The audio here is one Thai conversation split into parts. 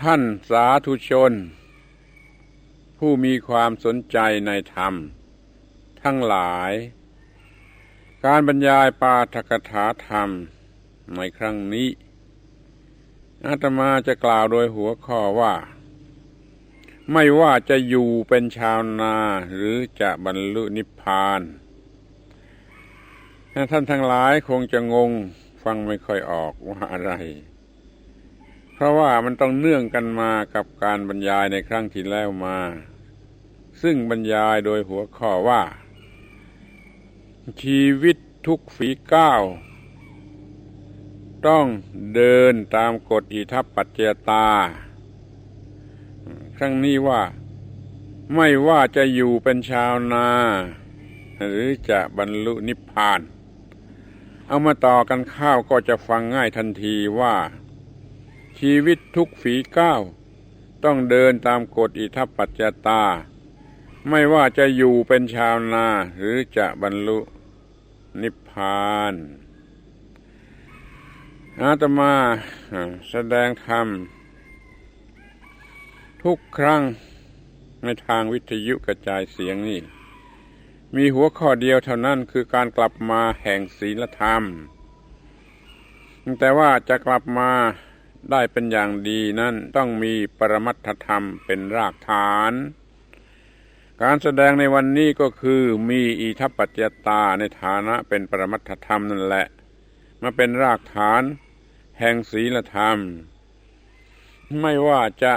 ท่านสาธุชน ผู้มีความสนใจในธรรม ทั้งหลาย การบรรยายปาฐกถาธรรมในครั้งนี้อาตมาจะกล่าวโดยหัวข้อว่า ไม่ว่าจะอยู่เป็นชาวนาหรือจะบรรลุนิพพานท่านทั้งหลายคงจะงงฟังไม่ค่อยออกว่าอะไร ราะว่ามันต้องเนื่องกันมากับการบรรยายในครั้งที่แล้วมา ซึ่งบรรยายโดยหัวข้อว่า ชีวิตทุกฝีก้าวต้องเดินตามกฎอิทัปปัจเจตา ครั้งนี้ว่าไม่ว่าจะอยู่เป็นชาวนา หรือจะบรรลุนิพพาน เอามาต่อกันข้าวก็จะฟังง่ายทันทีว่า ชีวิตทุกฝีก้าว ต้องเดินตามกฎอิทัปปัจจตา ไม่ว่าจะอยู่เป็นชาวนาหรือจะบรรลุนิพพานอาตมาแสดงธรรม ทุกครั้งในทางวิทยุกระจายเสียงนี่ มีหัวข้อเดียวเท่านั้นคือการกลับมาแห่งศีลธรรม แต่ว่าจะกลับมา ได้เป็นอย่างดีนั้นต้องมีปรมัตถธรรมเป็นรากฐาน การแสดงในวันนี้ก็คือมีอิทัปปัจจตาในฐานะเป็นปรมัตถธรรมนั่นแหละ มาเป็นรากฐาน แห่งศีลธรรม ไม่ว่าจะ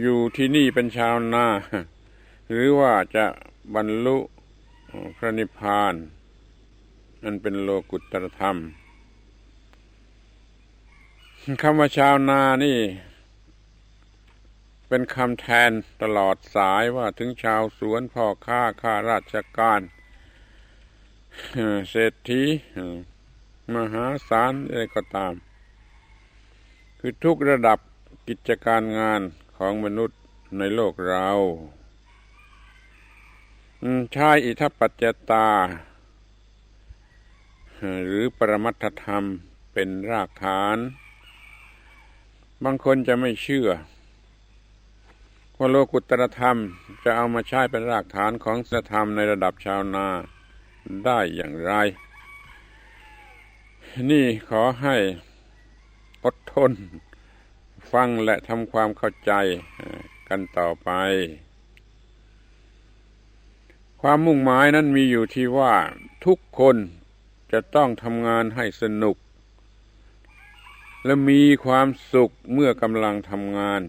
อยู่ที่นี่เป็นชาวนา หรือว่าจะบรรลุพระนิพพานนั่นเป็นโลกุตตรธรรม คำว่าชาวนานี่ เป็นคำแทนตลอดสายว่าถึงชาวสวนพ่อค้าข้าราชการเศรษฐีมหาศาลอะไรก็ตาม คือทุกระดับกิจการงานของมนุษย์ในโลกเราใช้อิทัปปัจจตา หรือปรมัตถธรรมเป็นรากฐาน บางคนจะไม่เชื่อว่าโลกุตรธรรมจะเอามาใช้เป็นรากฐานของศีลธรรมในระดับชาวนาได้อย่างไร นี่ขอให้อดทน ฟังและทำความเข้าใจกันต่อไป ความมุ่งหมายนั้นมีอยู่ที่ว่าทุกคนจะต้องทำงานให้สนุก และมีความสุขเมื่อกำลังทำงาน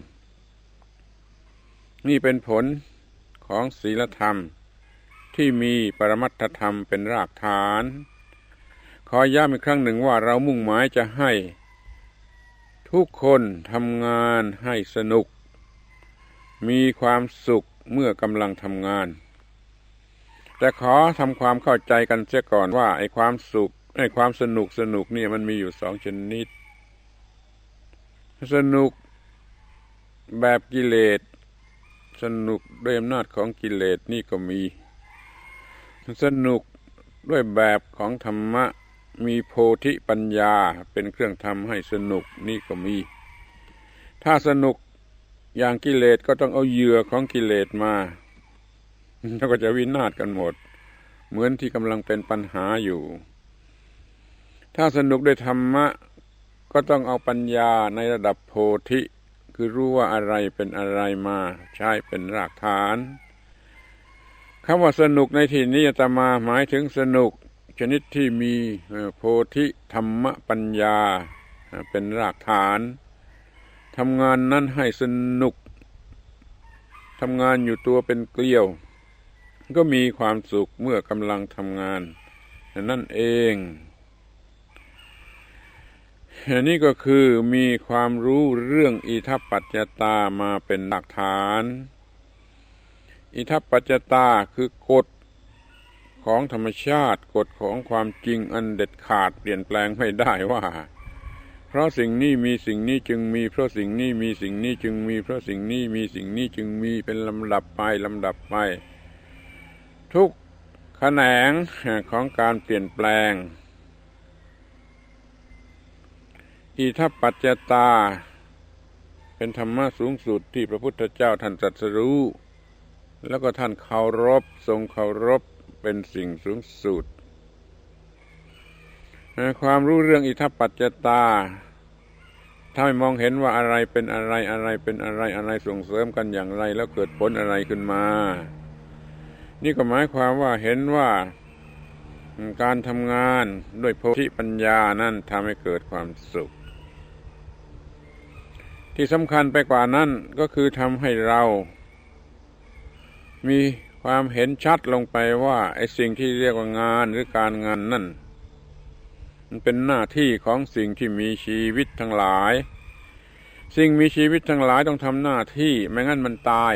นี่เป็นผลของศีลธรรม ที่มีปรมัตถธรรมเป็นรากฐาน ขอย้ำอีกครั้งหนึ่งว่าเรามุ่งหมายจะให้ ทุกคนทำงานให้สนุก มีความสุขเมื่อกำลังทำงาน แต่ขอทำความเข้าใจกันเสียก่อนว่าไอ้ความสุขไอ้ความสนุกสนุกนี่มันมีอยู่สองชนิด สนุกแบบกิเลส สนุกด้วยอำนาจของกิเลสนี่ก็มี สนุกด้วยแบบของธรรมะมีโพธิปัญญาเป็นเครื่องทำให้สนุกนี่ก็มี ถ้าสนุกอย่างกิเลสก็ต้องเอาเหยื่อของกิเลสมาแล้วก็จะวินาศกันหมด เหมือนที่กำลังเป็นปัญหาอยู่ ถ้าสนุกด้วยธรรมะ ก็ต้องเอาปัญญาในระดับโพธิ คือรู้ว่าอะไรเป็นอะไรมาใช้เป็นรากฐานคำว่าสนุกในที่นี้จะมาหมายถึงสนุก ชนิดที่มีโพธิธรรมปัญญาเป็นรากฐานทำงานนั้นให้สนุกทำงานอยู่ตัวเป็นเกลียว ก็มีความสุขเมื่อกำลังทำงาน นั่นเอง อันนี้ก็คือมีความรู้เรื่องอิทัปปัจจตามาเป็นหลักฐาน อิทัปปัจจตาคือกฎของธรรมชาติกฎของความจริงอันเด็ดขาดเปลี่ยนแปลงไม่ได้ว่า เพราะสิ่งนี้มีสิ่งนี้จึงมีเพราะสิ่งนี้มีสิ่งนี้จึงมีเพราะสิ่งนี้มีสิ่งนี้จึงมีเป็นลำดับไปลำดับไป ทุกแขนงของการเปลี่ยนแปลง อิทัปปัจจตา เป็นธรรมะสูงสุดที่พระพุทธเจ้าท่านตรัสรู้ แล้วก็ท่านเคารพทรงเคารพเป็นสิ่งสูงสุด ความรู้เรื่องอิทัปปัจจตาถ้าไม่มองเห็นว่าอะไรเป็นอะไรอะไรเป็นอะไรอะไรส่งเสริมกันอย่างไร แล้วเกิดผลอะไรขึ้นมา นี่ก็หมายความว่าเห็นว่าการทำงานด้วยโพธิปัญญานั่นทำให้เกิดความสุข ที่สำคัญไปกว่านั้นก็คือทำให้เรา มีความเห็นชัดลงไปว่าไอ้สิ่งที่เรียกว่างานหรือการงานนั่น มันเป็นหน้าที่ของสิ่งที่มีชีวิตทั้งหลาย สิ่งมีชีวิตทั้งหลายต้องทำหน้าที่ไม่งั้นมันตาย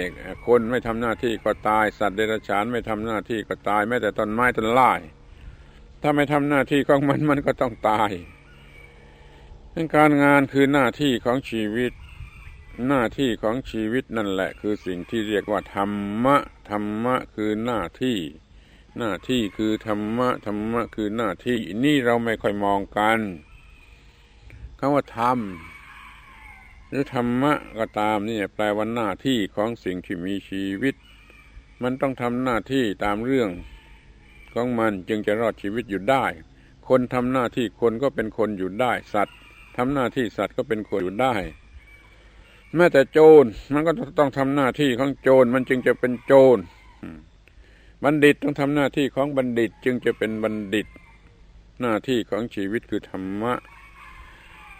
คนไม่ทำหน้าที่ก็ตาย สัตว์เดรัจฉานไม่ทำหน้าที่ก็ตายแม้แต่ต้นไม้ต้นไม้ถ้าไม่ทำหน้าที่ของมันมันก็ต้องตายการงานคือหน้าที่ของชีวิต หน้าที่ของชีวิตนั่นแหละ คือสิ่งที่เรียกว่าธรรมะธรรมะคือหน้าที่ หน้าที่คือธรรมะธรรมะคือหน้าที่นี่เราไม่ค่อยมองกันคำว่าธรรมหรือธรรมะก็ตามนี่แปลว่าหน้าที่ของสิ่งที่มีชีวิต มันต้องทำหน้าที่ตามเรื่องของมันจึงจะรอดชีวิตอยู่ได้ คนทำหน้าที่คนก็เป็นคนอยู่ได้ สัตว์ทำหน้าที่สัตว์ก็เป็นคนอยู่ได้ แม้แต่โจรมันก็ต้องทำหน้าที่ของโจรมันจึงจะเป็นโจรบัณฑิตต้องทำหน้าที่ของบัณฑิตจึงจะเป็นบัณฑิต หน้าที่ของชีวิตคือธรรมะ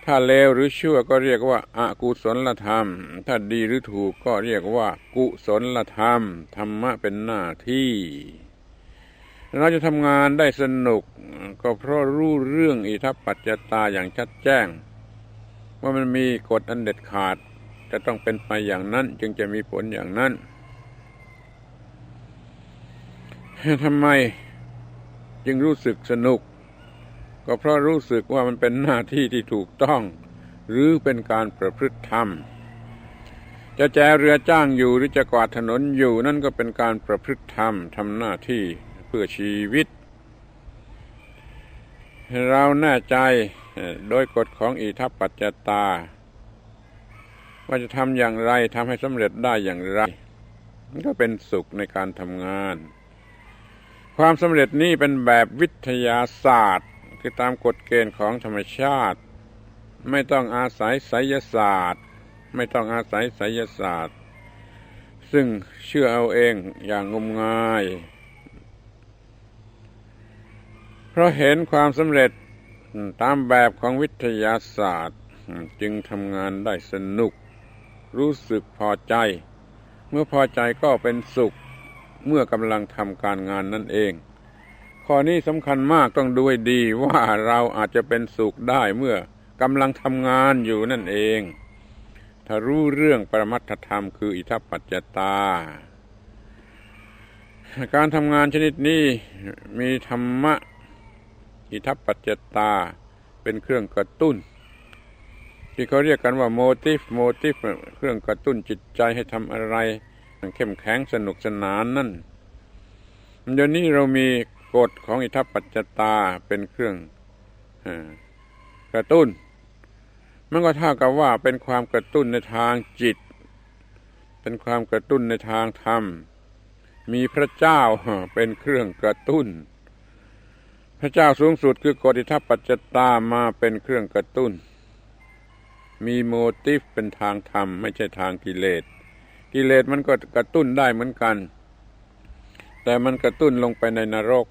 ถ้าเลวหรือชั่วก็เรียกว่าอากุศลธรรม ถ้าดีหรือถูกก็เรียกว่า กุศลธรรม ธรรมะเป็นหน้าที่เราจะทำงานได้สนุกก็เพราะรู้เรื่องอิทัปปัจจตาอย่างชัดแจ้ง ว่ามันมีกฎอันเด็ดขาด จะต้องเป็นไปอย่างนั้น จึงจะมีผลอย่างนั้นทำไมจึงรู้สึกสนุก ก็เพราะรู้สึกว่ามันเป็นหน้าที่ที่ถูกต้อง หรือเป็นการประพฤติธรรม จะแจเรือจ้างอยู่หรือจะกวาดถนนอยู่นั่นก็เป็นการประพฤติธรรมทำหน้าที่เพื่อชีวิต เราแน่ใจโดยกฎของอิทัปปัจจตา ว่าจะทำอย่างไรทำให้สำเร็จได้อย่างไร มันก็เป็นสุขในการทำงาน ความสำเร็จนี้เป็นแบบวิทยาศาสตร์ คือตามกฎเกณฑ์ของธรรมชาติ ไม่ต้องอาศัยไสยศาสตร์ ไม่ต้องอาศัยไสยศาสตร์ ซึ่งเชื่อเอาเองอย่างงมงาย เพราะเห็นความสำเร็จตามแบบของวิทยาศาสตร์ จึงทำงานได้สนุก รู้สึกพอใจ เมื่อพอใจก็เป็นสุขเมื่อกำลังทำการงานนั่นเอง ข้อนี้สำคัญมากต้องดูให้ดีว่าเราอาจจะเป็นสุขได้เมื่อกำลังทำงานอยู่นั่นเอง ถ้ารู้เรื่องปรมัตถธรรมคืออิทัปปัจจตา การทำงานชนิดนี้มีธรรมะอิทัปปัจจตาเป็นเครื่องกระตุ้น ที่เขาเรียกกันว่าโมติฟโมติฟเครื่องกระตุ้นจิตใจให้ทำอะไรเข้มแข็งสนุกสนานนั่นเดี๋ยวนี้เรามีกฎของอิทัปปัจจตาเป็นเครื่องกระตุ้น มันก็เท่ากับว่าเป็นความกระตุ้นในทางจิต เป็นความกระตุ้นในทางธรรม มีพระเจ้าเป็นเครื่องกระตุ้น พระเจ้าสูงสุดคือกฎอิทัปปัจจตามาเป็นเครื่องกระตุ้น มีโมติฟเป็นทางธรรม ไม่ใช่ทางกิเลส กิเลสมันก็กระตุ้นได้เหมือนกัน แต่มันกระตุ้นลงไปในนรก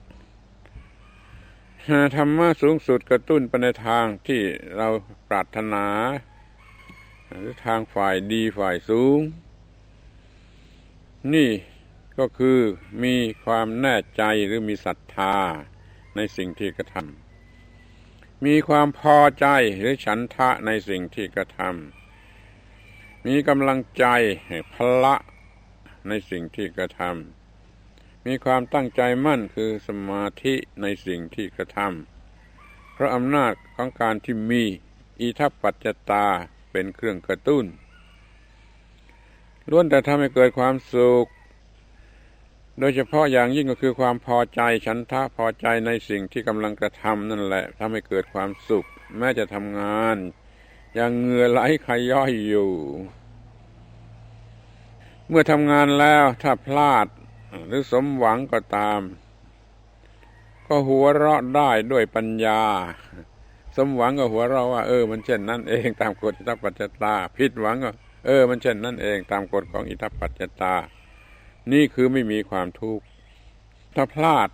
ธรรมะสูงสุดกระตุ้นไปในทางที่เราปรารถนา หรือทางฝ่ายดีฝ่ายสูง นี่ก็คือมีความแน่ใจหรือมีศรัทธาในสิ่งที่กระทำ มีความพอใจหรือฉันทะในสิ่งที่กระทำมีกำลังใจพละในสิ่งที่กระทำมีความตั้งใจมั่นคือสมาธิในสิ่งที่กระทำเพราะอำนาจของการที่มีอิทัปปัจจตาเป็นเครื่องกระตุ้นล้วนแต่ทำให้เกิดความสุข โดยเฉพาะอย่างยิ่งก็คือความพอใจฉันทะพอใจในสิ่งที่กำลังกระทำนั่นแหละทำให้เกิดความสุข แม้จะทำงานยังเหงื่อไหลขย้อยอยู่ เมื่อทำงานแล้วถ้าพลาดหรือสมหวังก็ตาม ก็หัวเราะได้ด้วยปัญญา สมหวังก็หัวเราะว่า เออ มันเช่นนั้นเองตามกฎอิทัปปัจจตาผิดหวังก็เออ มันเช่นนั้นเองตามกฎของอิทัปปัจจตา นี่คือไม่มีความทุกข์ ถ้าพลาด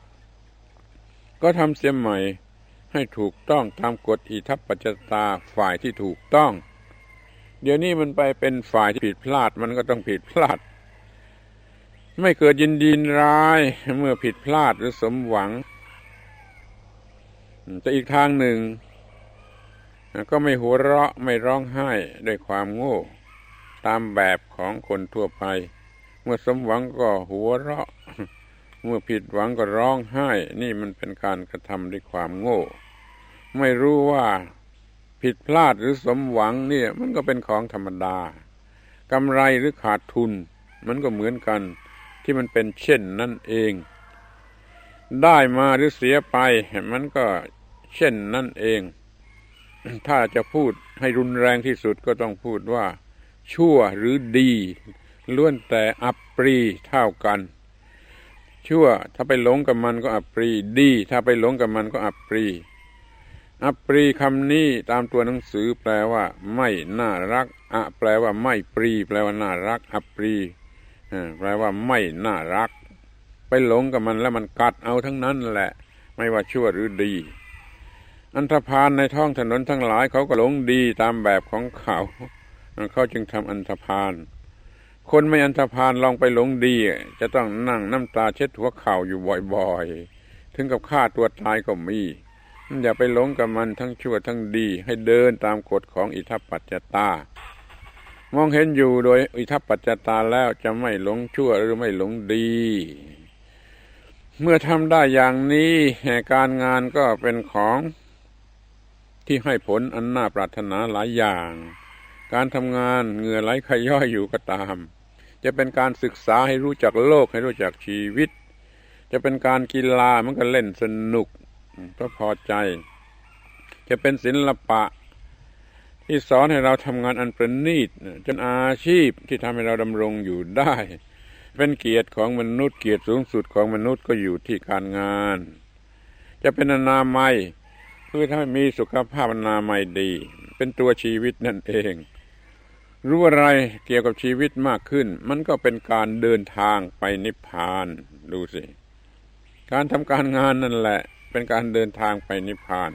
ก็ทำเสียใหม่ให้ถูกต้องตามกฎอิทัปปัจจตาฝ่ายที่ถูกต้อง เดี๋ยวนี้มันไปเป็นฝ่ายที่ผิดพลาดมันก็ต้องผิดพลาด ไม่เกิดยินดีร้ายเมื่อผิดพลาดหรือสมหวัง แต่อีกทางหนึ่ง ก็ไม่หัวเราะไม่ร้องไห้ด้วยความโง่ ตามแบบของคนทั่วไป เมื่อสมหวังก็หัวเราะ เมื่อผิดหวังก็ร้องไห้ นี่มันเป็นการกระทำด้วยความโง่ ไม่รู้ว่าผิดพลาดหรือสมหวังเนี่ย มันก็เป็นของธรรมดากำไรหรือขาดทุน มันก็เหมือนกันที่มันเป็นเช่นนั่นเอง ได้มาหรือเสียไป มันก็เช่นนั่นเอง ถ้าจะพูดให้รุนแรงที่สุดก็ต้องพูดว่า ชั่วหรือดี ล้วนแต่อับปรีเท่ากัน ชั่วถ้าไปหลงกับมันก็อับปรีดี ถ้าไปหลงกับมันก็อับปรีอับปรีคำนี้ตามตัวหนังสือแปลว่า ไม่น่ารักอะแปลว่าไม่ปรี แปลว่าน่ารัก อับปรีแปลว่าไม่น่ารัก ไปหลงกับมันแล้วมันกัดเอาทั้งนั้นแหละ ไม่ว่าชั่วหรือดี อันธพาลในท้องถนนทั้งหลายเขาก็หลงดีตามแบบของเขา เขาจึงทำอันธพาล คนไม่อันธพาลลองไปหลงดี จะต้องนั่งน้ำตาเช็ดหัวเข่าอยู่บ่อยๆ ถึงกับฆ่าตัวตายก็มีอย่าไปหลงกับมันทั้งชั่วทั้งดี ให้เดินตามกฎของอิทัปปัจจตามองเห็นอยู่โดยอิทัปปัจจตาแล้วจะไม่หลงชั่วหรือไม่หลงดี เมื่อทำได้อย่างนี้การงานก็เป็นของที่ให้ผลอันน่าปรารถนาหลายอย่าง การทำงานเหงื่อไหลขย่อยอยู่ก็ตาม จะเป็นการศึกษาให้รู้จักโลกให้รู้จักชีวิต จะเป็นการกีฬามันก็เล่นสนุกก็พอใจ จะเป็นศิลปะ ที่สอนให้เราทำงานอันประณีตจนอาชีพที่ทำให้เราดำรงอยู่ได้ เป็นเกียรติของมนุษย์เกียรติสูงสุดของมนุษย์ก็อยู่ที่การงาน จะเป็นอนามัยเพื่อให้มีสุขภาพอนามัยดี เป็นตัวชีวิตนั่นเอง รู้อะไรเกี่ยวกับชีวิตมากขึ้น มันก็เป็นการเดินทางไปนิพพานดูสิ การทำการงานนั่นแหละ เป็นการเดินทางไปนิพพาน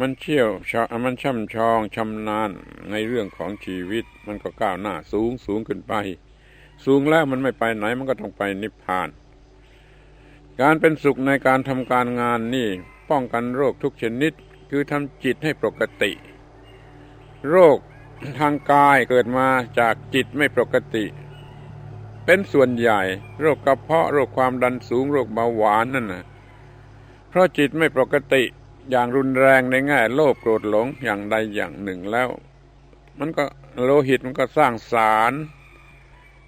มันเชี่ยวชามันช่ำชองชำนาญในเรื่องของชีวิต มันก็ก้าวหน้าสูงสูงขึ้นไป สูงแล้วมันไม่ไปไหนมันก็ต้องไปนิพพาน การเป็นสุขในการทำการงานนี่ป้องกันโรคทุกชนิด คือทำจิตให้ปกติ โรค ทางกายเกิดมาจากจิตไม่ปกติ เป็นส่วนใหญ่ โรคกระเพาะโรคความดันสูงโรคเบาหวานนั่นนะเพราะจิตไม่ปกติอย่างรุนแรงในแง่โลภโกรธหลงอย่างใดอย่างหนึ่งแล้ว มันก็โลหิตมันก็สร้างสาร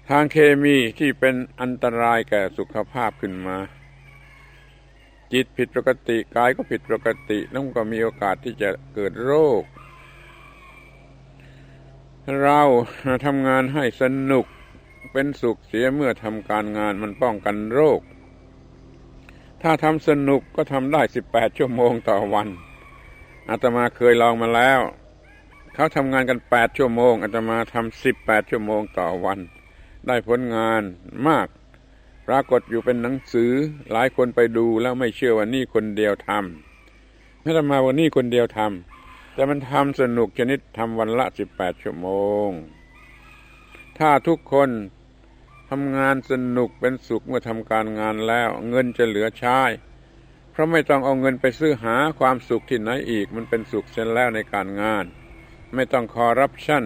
ทางเคมีที่เป็นอันตรายแก่สุขภาพขึ้นมา จิตผิดปกติกายก็ผิดปกติแล้วก็มีโอกาสที่จะเกิดโรค เราทำงานให้สนุกเป็นสุขเสียเมื่อทำการงานมันป้องกันโรค ถ้าทำสนุกก็ทำได้สิบแปดชั่วโมงต่อวันอาตมาเคยลองมาแล้ว เขาทำงานกันแปดชั่วโมงอาตมาทำสิบแปดชั่วโมงต่อวัน ได้ผลงานมาก ปรากฏอยู่เป็นหนังสือหลายคนไปดูแล้วไม่เชื่อว่านี่คนเดียวทำอาตมาว่านี่คนเดียวทำ แต่มันทำสนุกชนิดทำวันละสิบแปดชั่วโมง ถ้าทุกคนทำงานสนุกเป็นสุขเมื่อทำการงานแล้ว เงินจะเหลือใช้เพราะไม่ต้องเอาเงินไปซื้อหาความสุขที่ไหนอีก มันเป็นสุขเช่นแล้วในการงาน ไม่ต้องคอร์รัปชัน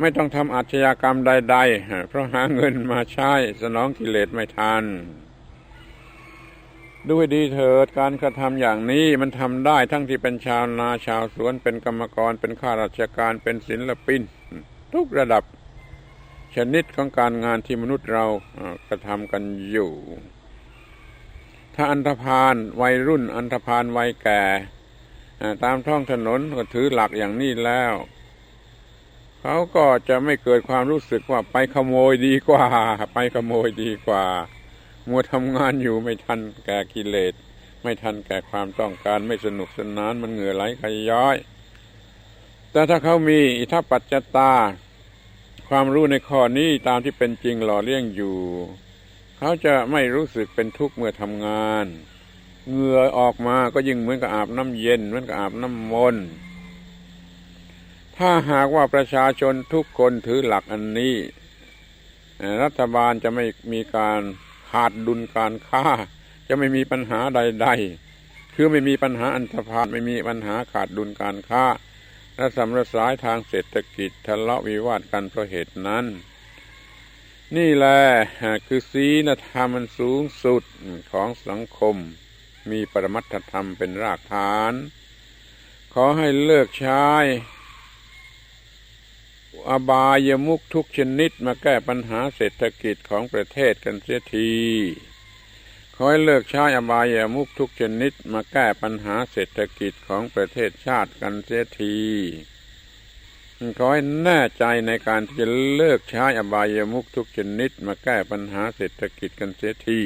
ไม่ต้องทำอาชญากรรมใด ๆ เพราะหาเงินมาใช้สนองกิเลสไม่ทัน ด้วยดีเถิดการกระทำอย่างนี้มันทำได้ทั้งที่เป็นชาวนาชาวสวนเป็นกรรมกรเป็นข้าราชการเป็นศิลปิน ทุกระดับชนิดของการงานที่มนุษย์เรากระทำกันอยู่ ถ้าอันธพาลวัยรุ่น อันธพาลวัยแก่ตามท้องถนนก็ถือหลักอย่างนี้แล้ว เขาก็จะไม่เกิดความรู้สึกว่าไปขโมยดีกว่า ไปขโมยดีกว่า มัวทำงานอยู่ไม่ทันแก่กิเลส ไม่ทันแก่ความต้องการไม่สนุกสนานมันเหงื่อไหลขย้อย แต่ถ้าเขามีอิทัปปัจจตา ความรู้ในข้อนี้ตามที่เป็นจริงหล่อเลี้ยงอยู่ เขาจะไม่รู้สึกเป็นทุกข์เมื่อทำงานเหงื่อออกมาก็ยิ่งเหมือนกับอาบน้ำเย็นเหมือนกับอาบน้ำมนต์ถ้าหากว่าประชาชนทุกคนถือหลักอันนี้ รัฐบาลจะไม่มีการ ขาดดุลการค้า จะไม่มีปัญหาใด ๆ คือไม่มีปัญหาอันธพาลไม่มีปัญหาขาดดุลการค้าและสำรสายทางเศรษฐกิจทะเลาะวิวาทกันเพราะเหตุนั้น นี่แหละคือศีลธรรมมันสูงสุดของสังคม มีปรมัตถธรรมเป็นรากฐาน ขอให้เลิกใช้ อบายมุกทุกชนิดมาแก้ปัญหาเศรษฐกิจของประเทศกันเสียทีขอให้เลิกใช้อบายมุกทุกชนิดมาแก้ปัญหาเศรษฐกิจของประเทศชาติกันเสียทีขอให้แน่ใจในการที่จะเลิกใช้อบายมุกทุกชนิดมาแก้ปัญหาเศรษฐกิจกันเสียที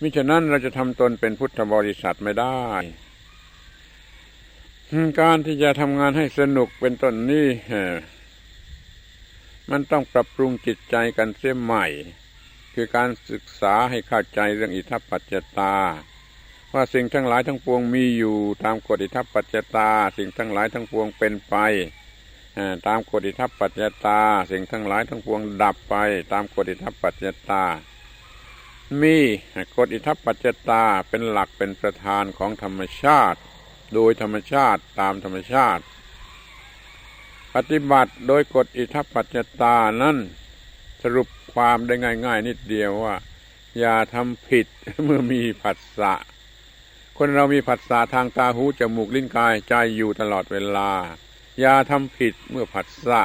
มิฉะนั้นเราจะทำตนเป็นพุทธบริษัทไม่ได้ การที่จะทำงานให้สนุกเป็นต้นนี้ มันต้องปรับปรุงจิตใจกันเสียใหม่ คือการศึกษาให้เข้าใจเรื่องอิทัปปัจจตา ว่าสิ่งทั้งหลายทั้งปวงมีอยู่ ตามกฎอิทัปปัจจตา สิ่งทั้งหลายทั้งปวงเป็นไปตามกฎอิทัปปัจจตา สิ่งทั้งหลายทั้งปวงดับไป ตามกฎอิทัปปัจจตา มีกฎอิทัปปัจจตาเป็นหลักเป็นประธานของธรรมชาติ โดยธรรมชาติตามธรรมชาติ ปฏิบัติโดยกฎอิทัปปัจจตานั้นสรุปความได้ง่าย ๆ นิดเดียวว่า อย่าทำผิดเมื่อมีผัสสะ คนเรามีผัสสะทางตาหูจมูกลิ้นกายใจอยู่ตลอดเวลา อย่าทำผิดเมื่อผัสสะ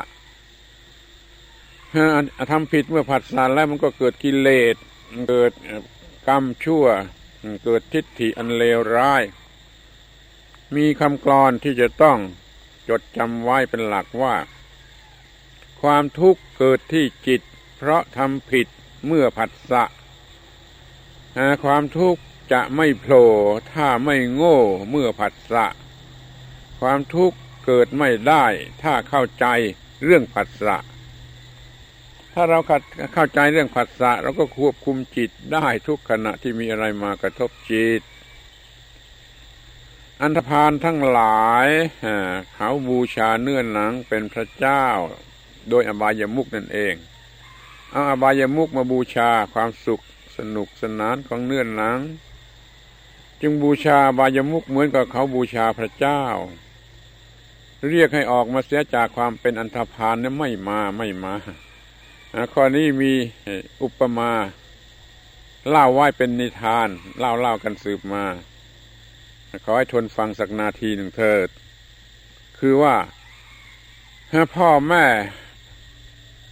ทำผิดเมื่อผัสสะแล้วมันก็เกิดกิเลสเกิดกรรมชั่ว เกิดทิฏฐิอันเลวร้าย มีคำกรอนที่จะต้อง จดจำไว้เป็นหลักว่า ความทุกข์เกิดที่จิต เพราะทำผิดเมื่อผัสสะความทุกข์จะไม่โผล่ถ้าไม่โง่เมื่อผัสสะ ความทุกข์เกิดไม่ได้ถ้าเข้าใจเรื่องผัสสะ ถ้าเราเข้าใจเรื่องผัสสะเราก็ควบคุมจิตได้ทุกขณะที่มีอะไรมากระทบจิต อันธพาลทั้งหลายเขาบูชาเนื้อหนังเป็นพระเจ้า โดยอบายมุกนั่นเอง เอาอบายมุกมาบูชาความสุขสนุกสนานของเนื้อหนัง จึงบูชาบายมุกเหมือนกับเขาบูชาพระเจ้า เรียกให้ออกมาเสียจากความเป็นอันธพาลนั้นไม่มาไม่มาข้อนี้มีอุปมาเล่าไว้เป็นนิทาน เล่าเล่ากันสืบมา ขอให้ทนฟังสักนาทีหนึ่งเถิด คือว่าพ่อแม่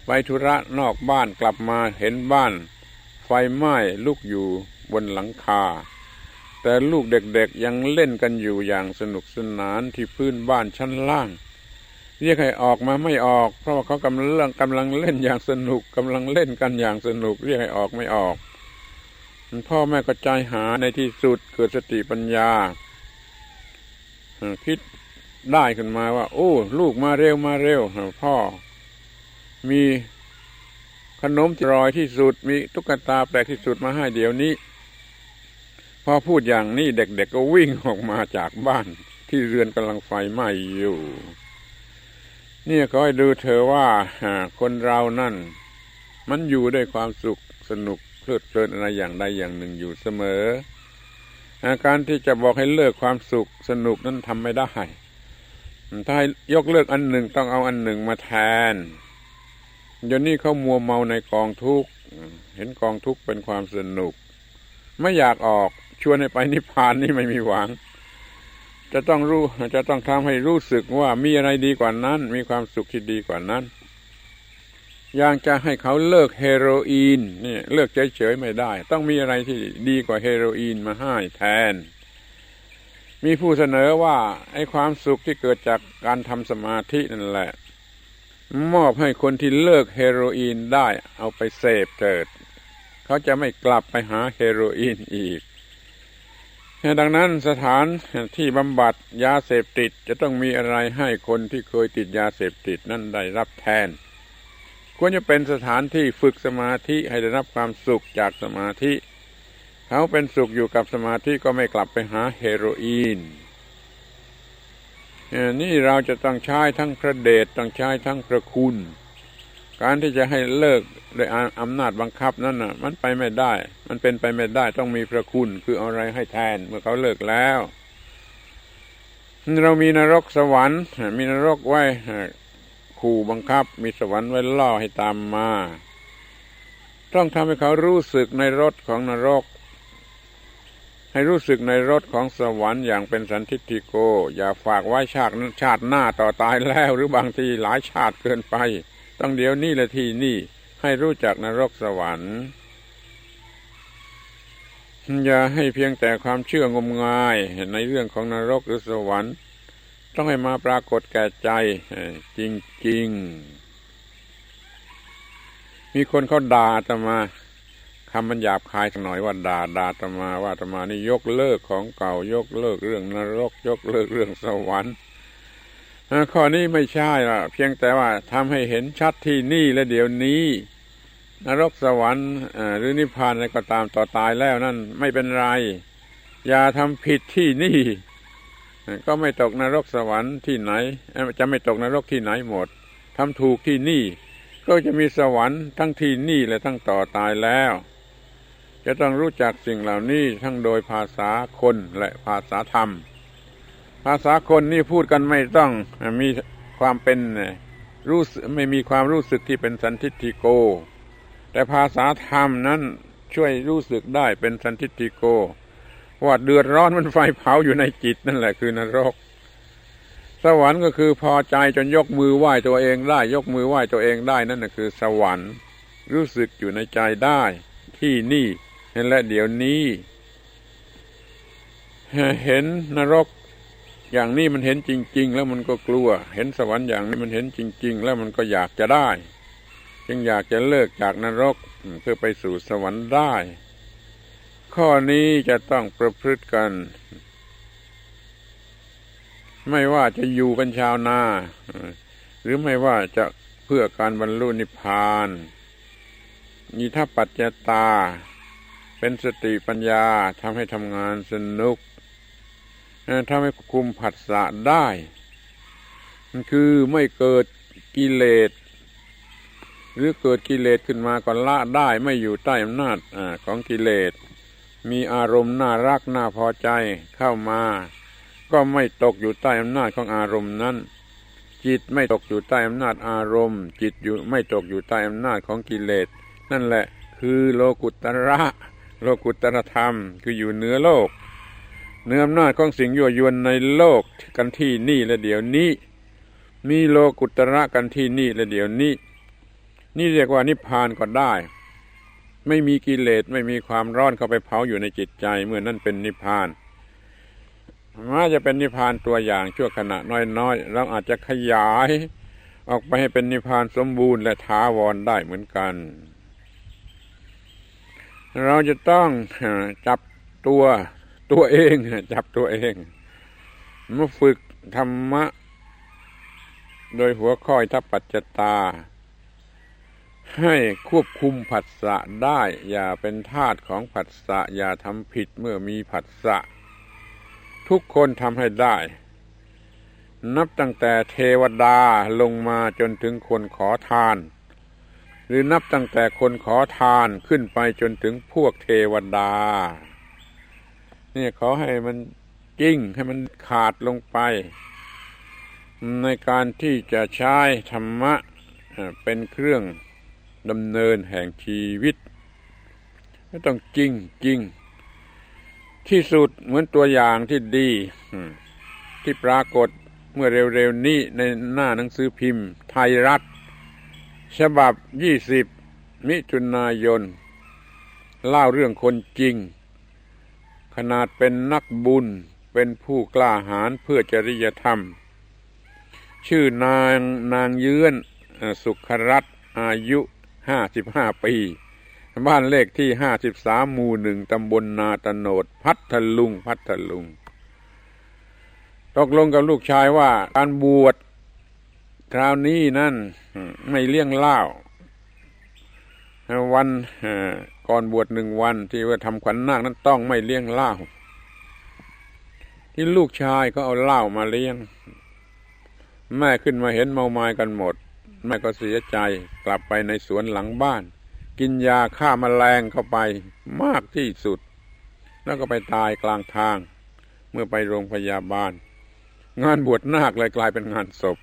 ไปธุระนอกบ้านกลับมาเห็นบ้าน ไฟไหม้ลุกอยู่บนหลังคา แต่ลูกเด็กๆยังเล่นกันอยู่อย่างสนุกสนานที่พื้นบ้านชั้นล่าง เรียกให้ออกมาไม่ออก เพราะว่าเขากำลังกำลังเล่นอย่างสนุกกำลังเล่นกันอย่างสนุก เรียกให้ออกไม่ออก พ่อแม่ก็ใจหาในที่สุดเกิดสติปัญญา คิดได้ขึ้นมาว่า โอ้ ลูกมาเร็วมาเร็วพ่อ มีขนมที่รอยที่สุด มีตุ๊กตาแปลกที่สุดมาให้เดี๋ยวนี้ พอพูดอย่างนี้เด็กๆกก็วิ่งออกมาจากบ้าน ที่เรือนกำลังไฟไหม้อยู่นี่ก็ให้ดูเธอว่าคนเรานั่น มันอยู่ด้วยความสุขสนุกเพลิดเพลินอะไรอย่างใดอย่างหนึ่งอยู่เสมอ อาการที่จะบอกให้เลิกความสุขสนุกนั้นทำไม่ได้ถ้าให้ยกเลิกอันหนึ่งต้องเอาอันหนึ่งมาแทนเดี๋ยวนี้เขามัวเมาในกองทุกข์เห็นกองทุกข์เป็นความสนุก ไม่อยากออกชวนให้ไปนิพพานนี่ไม่มีหวัง จะต้องรู้จะต้องทำให้รู้สึกว่ามีอะไรดีกว่านั้น มีความสุขที่ดีกว่านั้น ย่างจะให้เขาเลิกเฮโรอีนนี่เลิกเฉยๆไม่ได้ ต้องมีอะไรที่ดีกว่าเฮโรอีนมาให้แทน มีผู้เสนอว่าไอ้ความสุขที่เกิดจากการทำสมาธินั่นแหละ มอบให้คนที่เลิกเฮโรอีนได้เอาไปเสพเกิด เขาจะไม่กลับไปหาเฮโรอีนอีกดังนั้นสถานที่บำบัดยาเสพติดจะต้องมีอะไรให้คนที่เคยติดยาเสพติดนั่นได้รับแทน ควรจะเป็นสถานที่ฝึกสมาธิให้ได้รับความสุขจากสมาธิ เขาเป็นสุขอยู่กับสมาธิก็ไม่กลับไปหาเฮโรอีนนี่เราจะต้องใช้ทั้งพระเดชต้องใช้ทั้งพระคุณ การที่จะให้เลิกโดยอำนาจบังคับนั่นน่ะ มันไปไม่ได้ มันเป็นไปไม่ได้ต้องมีพระคุณคืออะไรให้แทนเมื่อเขาเลิกแล้ว เรามีนรกสวรรค์ มีนรกไว้ ขู่บังคับ มีสวรรค์ไว้ล่อให้ตามมา ต้องทำให้เขารู้สึกในรถของนรก ให้รู้สึกในรถของสวรรค์อย่างเป็นสันทิติโก อย่าฝากไว้ชาติชาติหน้าต่อตายแล้วหรือบางทีหลายชาติเกินไป ต้องเดี๋ยวนี้ละทีนี่ให้รู้จักนรกสวรรค์อย่าให้เพียงแต่ความเชื่องมงายในเรื่องของนรกหรือสวรรค์ ต้องให้มาปรากฏแก่ใจจริง ๆ มีคนเขาด่าจะมาคำมันหยาบคายสักหน่อยว่าด่าด่าตมาว่าตมานี่ยกเลิกของเก่ายกเลิกเรื่องนรก ยกเลิกเรื่องสวรรค์ข้อนี้ไม่ใช่ละเพียงแต่ว่าทำให้เห็นชัดที่นี่และเดี๋ยวนี้ นรกสวรรค์หรือนิพพานอะไรก็ตามต่อตายแล้วนั่นไม่เป็นไร อย่าทำผิดที่นี่ ก็ไม่ตกนรกสวรรค์ที่ไหน จะไม่ตกนรกที่ไหนหมดทำถูกที่นี่ ก็จะมีสวรรค์ทั้งที่นี่และทั้งต่อตายแล้ว จะต้องรู้จักสิ่งเหล่านี้ทั้งโดยภาษาคนและภาษาธรรม ภาษาคนนี่พูดกันไม่ต้องมีความเป็นรู้ไม่มีความรู้สึกที่เป็นสันทิฏฐิโก แต่ภาษาธรรมนั้นช่วยรู้สึกได้เป็นสันทิฏฐิโก ว่าเดือดร้อนมันไฟเผาอยู่ในจิตนั่นแหละคือนรก สวรรค์ก็คือพอใจจนยกมือไหว้ตัวเองได้ ยกมือไหว้ตัวเองได้นั่นคือ สวรรค์รู้สึกอยู่ในใจได้ ที่นี่และเดี๋ยวนี้เห็นนรกอย่างนี้มันเห็นจริง ๆ แล้วมันก็กลัว เห็นสวรรค์อย่างนี้มันเห็นจริง ๆ แล้วมันก็อยากจะได้ จึงอยากจะเลิกจากนรกเพื่อไปสู่สวรรค์ได้ ข้อนี้จะต้องประพฤติกัน ไม่ว่าจะอยู่เป็นชาวนา หรือไม่ว่าจะเพื่อการบรรลุนิพพานมีทัปัจจตา เป็นสติปัญญาทำให้ทำงานสนุกทำให้คุมผัสสะได้ มันคือไม่เกิดกิเลสหรือเกิดกิเลสขึ้นมาก่อนละได้ไม่อยู่ใต้อำนาจของกิเลส มีอารมณ์น่ารักน่าพอใจเข้ามา ก็ไม่ตกอยู่ใต้อำนาจของอารมณ์นั้น จิตไม่ตกอยู่ใต้อำนาจอารมณ์ จิตอยู่ไม่ตกอยู่ใต้อำนาจของกิเลส นั่นแหละคือโลกุตระ โลกุตรธรรม คืออยู่เหนือโลกเหนืออำนาจของสิ่งยั่วยวนในโลกกันที่นี่และเดี๋ยวนี้ มีโลกุตระกันที่นี่และเดี๋ยวนี้ นี่เรียกว่านิพพานก็ได้ ไม่มีกิเลสไม่มีความร้อนเข้าไปเผาอยู่ในจิตใจ เมื่อนั่นเป็นนิพพานมาจะเป็นนิพพานตัวอย่างชั่วขณะน้อยๆเราอาจจะขยาย ออกไปให้เป็นนิพพานสมบูรณ์และท้าวรได้เหมือนกัน เราจะต้องจับตัวตัวเองจับตัวเองมาฝึกธรรมะ โดยหัวข้อยทัพปัจจตา ให้ควบคุมผัสสะได้ อย่าเป็นทาตของผัสสะอย่าทำผิดเมื่อมีผัสสะ ทุกคนทำให้ได้ นับตั้งแต่เทวดาลงมาจนถึงคนขอทาน หรือนับตั้งแต่คนขอทานขึ้นไปจนถึงพวกเทวดา เนี่ยขอให้มันจริงให้มันขาดลงไป ในการที่จะใช้ธรรมะเป็นเครื่อง ดำเนินแห่งชีวิตไม่ต้องจริงจริงที่สุดเหมือนตัวอย่างที่ดีที่ปรากฏเมื่อเร็วๆนี้ในหน้าหนังสือพิมพ์ไทยรัฐ ฉบับยี่สิบมิถุนายน เล่าเรื่องคนจริง ขนาดเป็นนักบุญเป็นผู้กล้าหาญเพื่อจริยธรรม ชื่อนางนางเยื้อนสุขรัตน์อายุ ห้าสิบห้าปี บ้านเลขที่ห้าสิบสามหมู่หนึ่งตำบลนาตโนด พัทลุง พัทลุง ตกลงกับลูกชายว่า การบวชคราวนี้นั่นไม่เลี้ยงเล่าวันก่อนบวชหนึ่งวันที่ว่าทำขวัญนาคนั้นต้องไม่เลี้ยงเหล้าที่ลูกชายก็เอาเหล้ามาเลี้ยง แม่ขึ้นมาเห็นเมาไม้กันหมด แม่ก็เสียใจกลับไปในสวนหลังบ้าน กินยาฆ่ามาแมลงเข้าไปมากที่สุด แล้วก็ไปตายกลางทาง เมื่อไปโรงพยาบาล งานบวชนาคเลยกลายเป็นงานศพ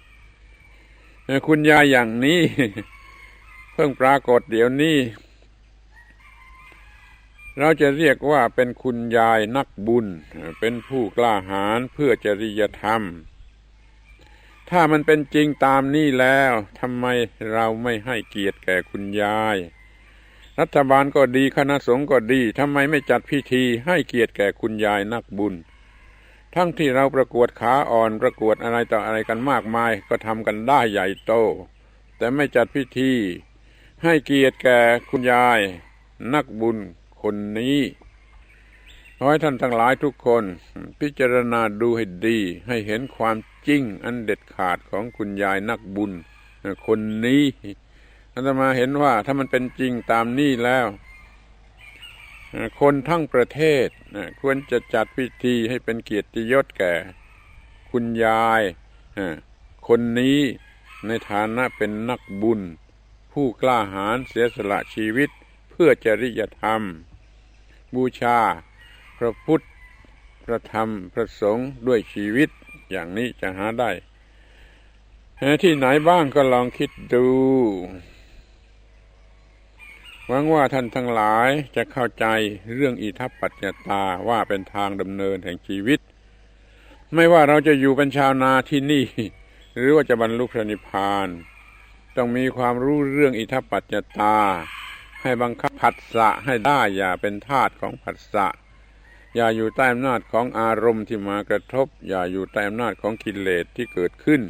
คุณยายอย่างนี้ เพิ่งปรากฏเดี๋ยวนี้ เราจะเรียกว่าเป็นคุณยายนักบุญ เป็นผู้กล้าหาญเพื่อจริยธรรม ถ้ามันเป็นจริงตามนี้แล้วทำไมเราไม่ให้เกียรติแก่คุณยาย รัฐบาลก็ดีคณะสงฆ์ก็ดีทำไมไม่จัดพิธีให้เกียรติแก่คุณยายนักบุญ ทั้งที่เราประกวดขาอ่อนประกวดอะไรต่ออะไรกันมากมาย ก็ทำกันได้ใหญ่โต แต่ไม่จัดพิธี ให้เกียรติแก่คุณยาย นักบุญคนนี้ขอให้ท่านทั้งหลายทุกคน พิจารณาดูให้ดีให้เห็นความ จริง อันเด็ดขาดของคุณยายนักบุญคนนี้อาตมาเห็นว่าถ้ามันเป็นจริงตามนี้แล้วคนทั้งประเทศควรจะจัดพิธีให้เป็นเกียรติยศแก่ คุณยายคนนี้ในฐานะเป็นนักบุญ ผู้กล้าหาญเสียสละชีวิตเพื่อจริยธรรม บูชา พระพุทธ พระธรรม พระสงฆ์ด้วยชีวิต อย่างนี้จะหาได้ที่ไหนบ้างก็ลองคิดดูหวังว่าท่านทั้งหลายจะเข้าใจเรื่องอิทัปปัจจตาว่าเป็นทางดำเนินแห่งชีวิต ไม่ว่าเราจะอยู่เป็นชาวนาที่นี่ หรือว่าจะบรรลุพระนิพพาน ต้องมีความรู้เรื่องอิทัปปัจจตา ให้บังคับผัสสะให้ได้อย่าเป็นทาสของผัสสะ อย่าอยู่ใต้อำนาจของอารมณ์ที่มากระทบ อย่าอยู่ใต้อำนาจของกิเลสที่เกิดขึ้น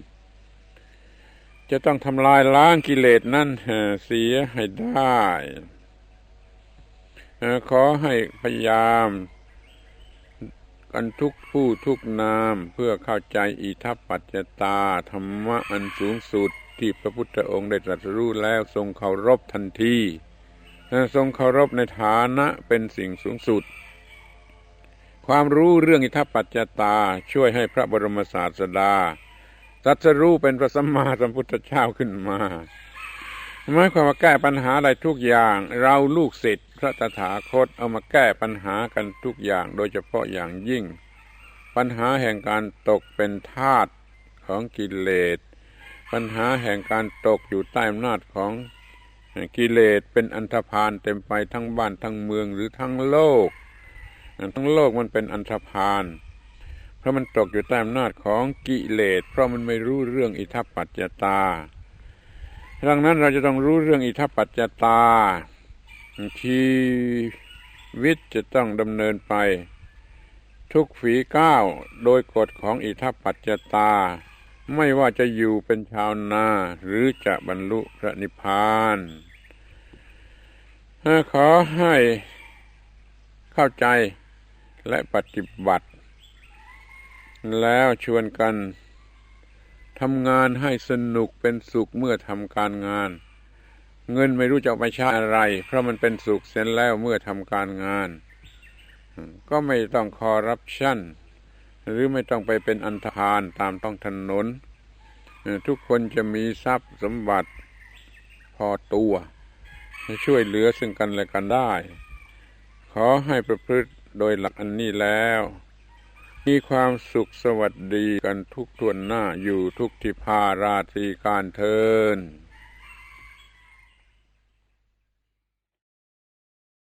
จะต้องทำลายล้างกิเลสนั่นเสียให้ได้ขอให้พยายาม กันทุกผู้ทุกนามเพื่อเข้าใจอิทัปปัจจตา ธรรมะอันสูงสุดที่พระพุทธองค์ได้ตรัสรู้แล้วทรงเคารพทันที ทรงเคารพในฐานะเป็นสิ่งสูงสุด ความรู้เรื่องอิทัปปัจจตาช่วยให้พระบรมศาสดาตัสรู้เป็นพระสัมมาสัมพุทธเจ้าขึ้นมาหมายความว่าแก้ปัญหาอะไรทุกอย่าง เราลูกศิษย์พระตถาคตเอามาแก้ปัญหากันทุกอย่าง โดยเฉพาะอย่างยิ่ง ปัญหาแห่งการตกเป็นทาสของกิเลส ปัญหาแห่งการตกอยู่ใต้อำนาจของกิเลสเป็นอันธพาลเต็มไปทั้งบ้านทั้งเมืองหรือทั้งโลก ทั้งโลกมันเป็นอันธพาลเพราะมันตกอยู่ใต้อำนาจของกิเลส เพราะมันไม่รู้เรื่องอิทัปปัจจตา ดังนั้นเราจะต้องรู้เรื่องอิทัปปัจจตาชีวิตจะต้องดำเนินไป ทุกฝีก้าวโดยกฎของอิทัปปัจจตา ไม่ว่าจะอยู่เป็นชาวนา หรือจะบรรลุพระนิพพานขอให้เข้าใจ และปฏิบัติ แล้วชวนกันทำงานให้สนุกเป็นสุขเมื่อทำการงาน เงินไม่รู้จะไปใช้อะไร เพราะมันเป็นสุขเสร็จแล้วเมื่อทำการงาน ก็ไม่ต้องคอรับชั่น หรือไม่ต้องไปเป็นอันธพาลตามต้องถนน ทุกคนจะมีทรัพย์สมบัติพอตัว ช่วยเหลือซึ่งกันและกันได้ ขอให้ประพฤติ โดยหลักอันนี้แล้ว มีความสุขสวัสดีกันทุกทวนหน้าอยู่ทุกทิพาราตรีการเทิน